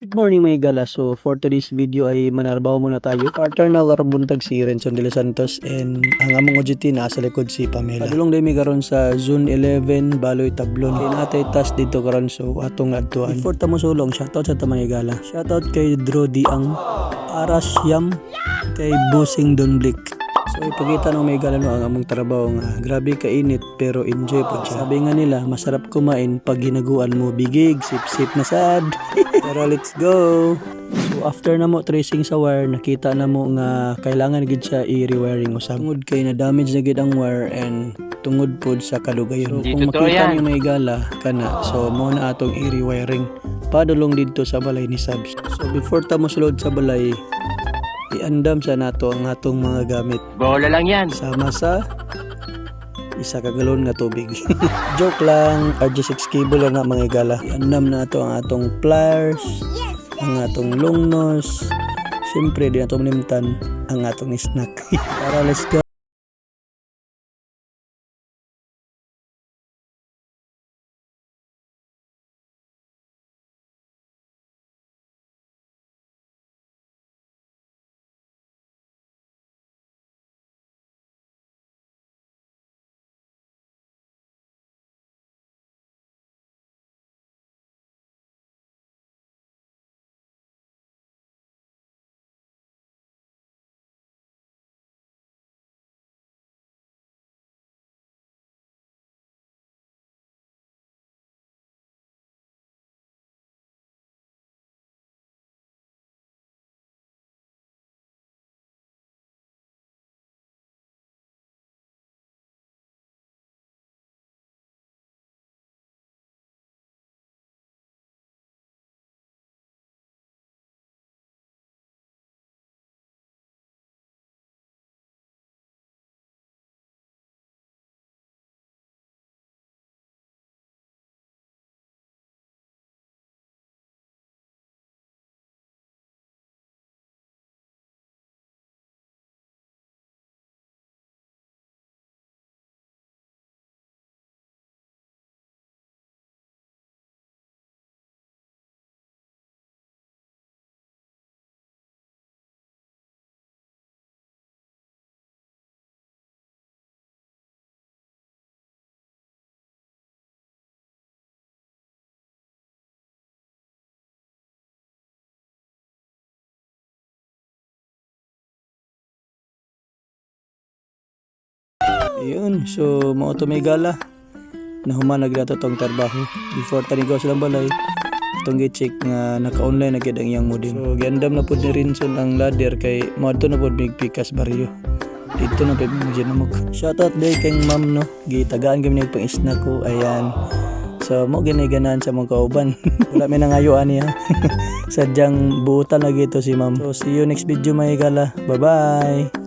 Good morning mga gala. So for today's video ay manarbaho muna tayo. Partner na karambuntag si Renson de los Santos and ang among OJT nasa likod si Pamela. Padulong dami karon sa Zone 11 Baloy Tablon. Kay natay tas dito karon so atong adtuan. Before ta mo sulong, shoutout sa tamang gala. Shoutout kay Drody ang Aras Yam kay Busing Don Blick. Ipakita ng may gala no ang among trabaho nga grabe kainit pero enjoy po siya. Sabi nga nila masarap kumain pag ginaguan mo bigig, sip-sip na sad. pero let's go! So after na mo tracing sa wire, nakita na mo nga kailangan gid siya i-rewiring usab. Tungod kay na damage na gid ang wire and tungod pod sa kalugayon. So, kung makita niyo may gala kana, so mo na atong i-rewiring padulong dito sa balay ni Sabs. So before ta mo sulod sa balay, iandam sa nato ang atong mga gamit Bola lang yan. sama sa isa ka galon nga tubig. Joke lang, RG6 cable lang nga mga igala. Iandam na ito ang atong pliers, ang atong long nose, siyempre di nato manimtan ang atong snack. Para let's go. Yun, so mo to may gala. Nahuman nagdato tong trabaho. Before tanigaw silang balay, itong gi-check nga naka-online na gid ang iyang modem. So giandam na pud ni Rinson ang ladder kay moadto na pud mig pikas baryo. Dito na pud mo namok. Shoutout day kay ma'am no. Gitagaan kami pang snack ko. Ayan. So mo gani ganan sa mga kauban. Wala may nangayoan niya. Sadyang buutan lagi to si ma'am. So see you next video mga gala. Bye bye.